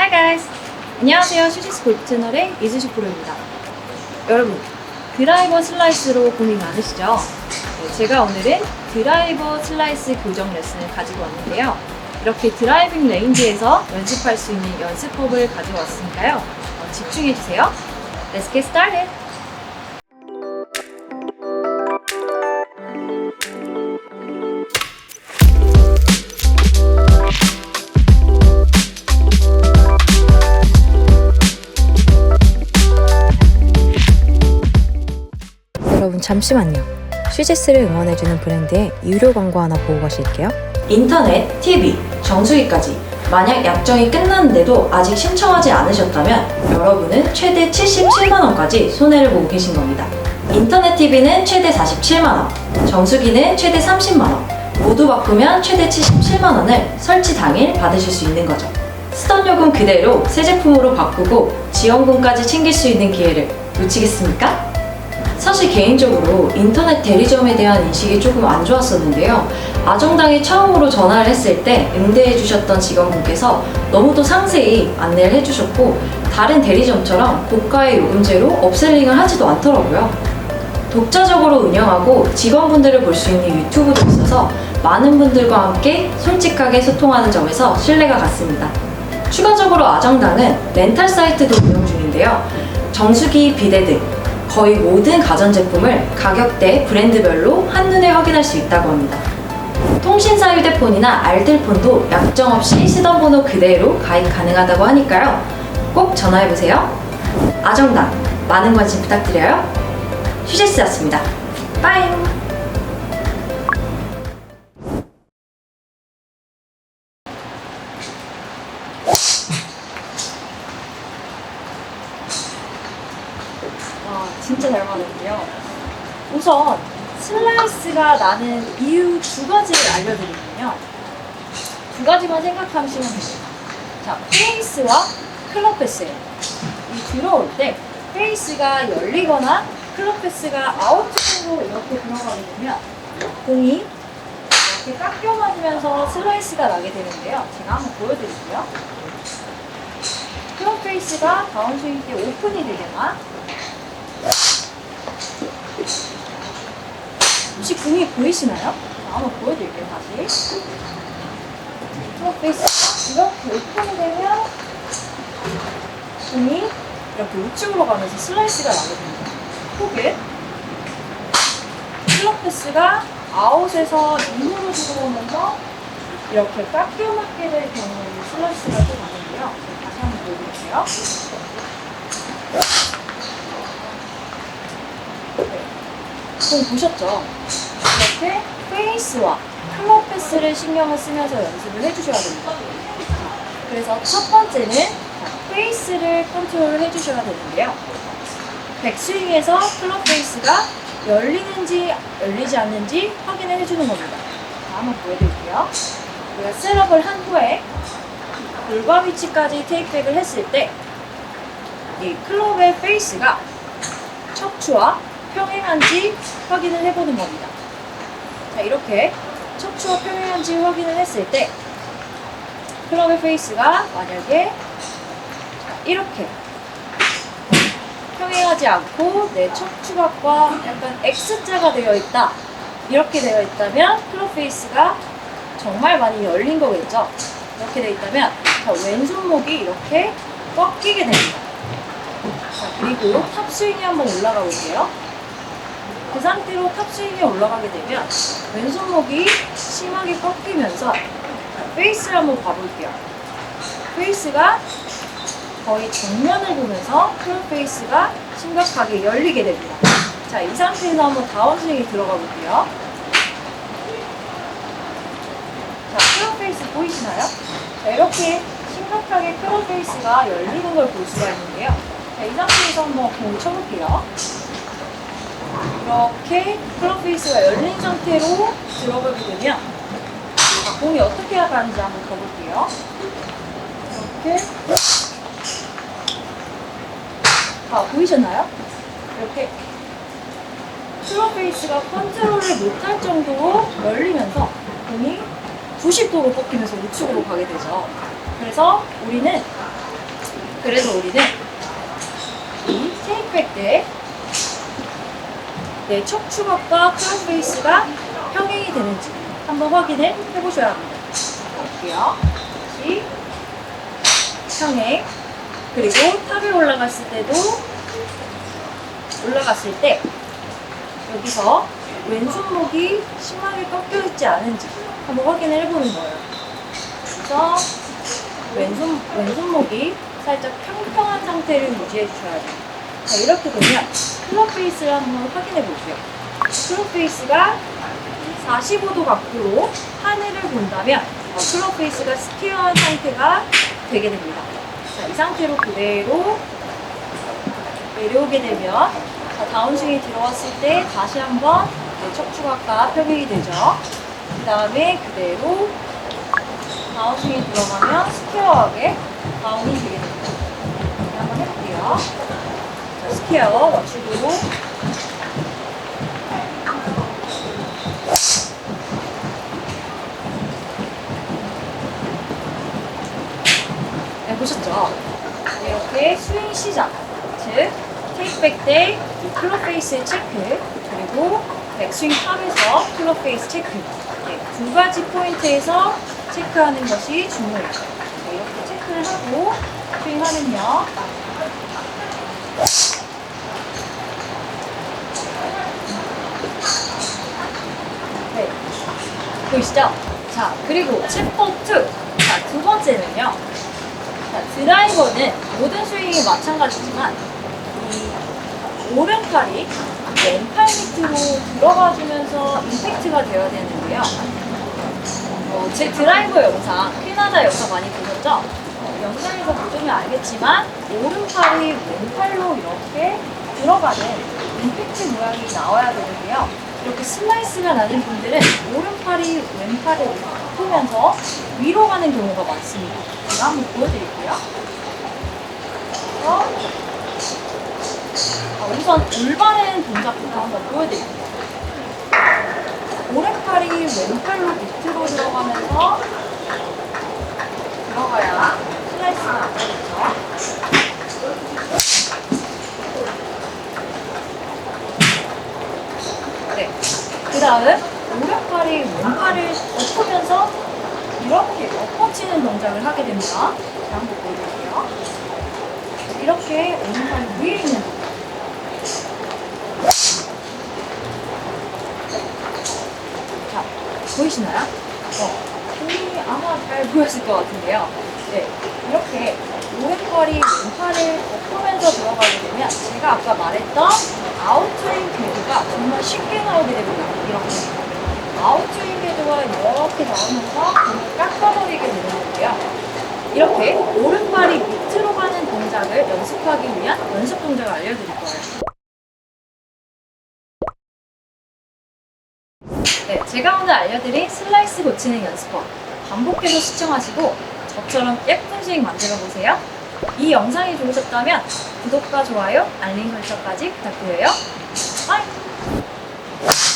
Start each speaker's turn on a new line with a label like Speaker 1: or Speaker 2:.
Speaker 1: Hi guys! 안녕하세요. 슈지스 골프 채널의 이수식 프로입니다. 여러분, 드라이버 슬라이스로 고민 많으시죠? 네, 제가 오늘은 드라이버 슬라이스 교정 레슨을 가지고 왔는데요. 이렇게 드라이빙 레인지에서 연습할 수 있는 연습법을 가지고 왔으니까요. 어, 집중해주세요. Let's get started!
Speaker 2: 잠시만요. 슈제스를 응원해주는 브랜드의 유료 광고 하나 보고 가실게요.
Speaker 1: 인터넷, TV, 정수기까지 만약 약정이 끝났는데도 아직 신청하지 않으셨다면 여러분은 최대 77만원까지 손해를 보고 계신 겁니다. 인터넷 TV는 최대 47만원, 정수기는 최대 30만원, 모두 바꾸면 최대 77만원을 설치 당일 받으실 수 있는 거죠. 쓰던 요금 그대로 새 제품으로 바꾸고 지원금까지 챙길 수 있는 기회를 놓치겠습니까? 사실 개인적으로 인터넷 대리점에 대한 인식이 조금 안 좋았었는데요. 아정당에 처음으로 전화를 했을 때 응대해 주셨던 직원분께서 너무도 상세히 안내를 해주셨고 다른 대리점처럼 고가의 요금제로 업셀링을 하지도 않더라고요. 독자적으로 운영하고 직원분들을 볼 수 있는 유튜브도 있어서 많은 분들과 함께 솔직하게 소통하는 점에서 신뢰가 갔습니다. 추가적으로 아정당은 렌탈 사이트도 운영 중인데요. 정수기, 비대 등 거의 모든 가전제품을 가격대, 브랜드별로 한눈에 확인할 수 있다고 합니다. 통신사 휴대폰이나 알뜰폰도 약정 없이 쓰던 번호 그대로 가입 가능하다고 하니까요. 꼭 전화해보세요. 아정당, 많은 관심 부탁드려요. 휴제스였습니다. 빠이! 잘 맞았고요. 우선 슬라이스가 나는 이유 두 가지를 알려드리면요. 두 가지만 생각하시면 됩니다. 자, 페이스와 클럽 패스예요. 이 들어올 때 페이스가 열리거나 클럽 패스가 아웃쪽으로 이렇게 들어가게 되면 공이 이렇게 깎여 맞으면서 슬라이스가 나게 되는데요. 제가 한번 보여드릴게요. 클럽 페이스가 다운스윙 때 오픈이 되거나 혹시 공이 보이시나요? 자, 한번 보여드릴게요, 다시. 페이스 이렇게 오픈이 되면 공이 이렇게 우측으로 가면서 슬라이스가 나게 됩니다. 포켓. 클럽 패스가 아웃에서 인으로 들어오면서 이렇게 깎여 맞게 될 경우에 슬라이스가 또 나는데요. 다시 한번 보여드릴게요. 공 보셨죠? 이렇게 페이스와 클럽 패스를 신경을 쓰면서 연습을 해주셔야 됩니다. 그래서 첫 번째는 페이스를 컨트롤을 해주셔야 되는데요. 백스윙에서 클럽 페이스가 열리는지 열리지 않는지 확인을 해주는 겁니다. 자, 한번 보여드릴게요. 우리가 셋업을 한 후에 골반 위치까지 테이크백을 했을 때 이 클럽의 페이스가 척추와 평행한지 확인을 해보는 겁니다. 자, 이렇게 척추와 평행한지 확인을 했을 때 클럽의 페이스가 만약에 자, 이렇게 평행하지 않고 내 척추각과 약간 X자가 되어 있다. 이렇게 되어 있다면 클럽 페이스가 정말 많이 열린 거겠죠. 이렇게 되어 있다면 자, 왼손목이 이렇게 꺾이게 됩니다. 자, 그리고 탑스윙이 한번 올라가 볼게요. 그 상태로 탑스윙이 올라가게 되면 왼손목이 심하게 꺾이면서 페이스를 한번 봐볼게요. 페이스가 거의 정면을 보면서 클럽 페이스가 심각하게 열리게 됩니다. 자, 이 상태에서 한번 다운스윙이 들어가 볼게요. 자, 클럽 페이스 보이시나요? 자, 이렇게 심각하게 클럽 페이스가 열리는 걸 볼 수가 있는데요. 자, 이 상태에서 한번 공을 쳐볼게요. 이렇게 클럽 페이스가 열린 상태로 들어가게 되면 자, 공이 어떻게 가는지 한번 봐볼게요. 이렇게 아 보이셨나요? 이렇게 클럽 페이스가 컨트롤을 못할 정도로 열리면서 공이 90도로 꺾이면서 우측으로 가게 되죠. 그래서 우리는 그래서 우리는 이 테이크백들 내 척추각과 크로스 베이스가 평행이 되는지 한번 확인을 해보셔야 합니다. 볼게요. 다시 평행 그리고 탑에 올라갔을 때도 올라갔을 때 여기서 왼손목이 심하게 꺾여 있지 않은지 한번 확인을 해보는 거예요. 그래서 왼손, 왼손목이 살짝 평평한 상태를 유지해 주셔야 돼요. 자, 이렇게 되면 클럽 페이스를 한번 확인해 볼게요. 클럽 페이스가 45도 각도로 하늘을 본다면 어, 클럽 페이스가 스퀘어한 상태가 되게 됩니다. 자, 이 상태로 그대로 내려오게 되면 자, 다운스윙이 들어왔을 때 다시 한번 네, 척추각과 평행이 되죠. 그 다음에 그대로 다운스윙이 들어가면 스퀘어하게 다운이 되게 됩니다. 한번 해볼게요. 자, 스퀘어 맞추고 네, 보셨죠? 이렇게 스윙 시작, 즉 테이크백 때 클럽 페이스 체크 그리고 백스윙 탑에서 클럽 페이스 체크 네, 두 가지 포인트에서 체크하는 것이 중요해요. 네, 이렇게 체크를 하고 스윙하면요. 네, 보이시죠? 자, 그리고 챕터 2. 자, 두 번째는요. 자, 드라이버는 모든 스윙이 마찬가지지만 이 오른팔이 왼팔 밑으로 들어가주면서 임팩트가 되어야 되는데요. 어, 제 드라이버 영상, 캐나다 영상 많이 보셨죠? 어, 영상에서 보시면 알겠지만 오른팔이 왼팔로 이렇게 들어가는 임팩트 모양이 나와야 되는데요. 이렇게 슬라이스가 나는 분들은 오른팔이 왼팔에 붙으면서 위로 가는 경우가 많습니다. 제가 한번 보여드릴게요. 그래서 아, 우선 올바른 동작부터 한번 보여드릴게요. 오른팔이 왼팔로 밑으로 들어가면서 들어가야 슬라이스가 안 되겠죠. 네. 그 다음 오른팔이 왼팔을 엎으면서 이렇게 엎어치는 동작을 하게 됩니다. 제가 한번 보여드릴게요. 이렇게 오른팔 위에 있는. 자, 보이시나요? 어, 공이 아마 잘 보였을 것 같은데요. 네, 이렇게 오른팔이 왼팔을 엎으면서 들어가게 되면 제가 아까 말했던 아웃트윈 궤도가 정말 쉽게 나오게 됩니다. 이렇게. 아웃트윈 궤도가 이렇게 나오면서 깎아버리게 되는 건데요. 이렇게 오른발이 밑으로 가는 동작을 연습하기 위한 연습 동작을 알려드릴 거예요. 네, 제가 오늘 알려드린 슬라이스 고치는 연습법 반복해서 시청하시고 저처럼 예쁜 스윙 만들어 보세요. 이 영상이 좋으셨다면 구독과 좋아요, 알림 설정까지 부탁드려요. 빠이! you.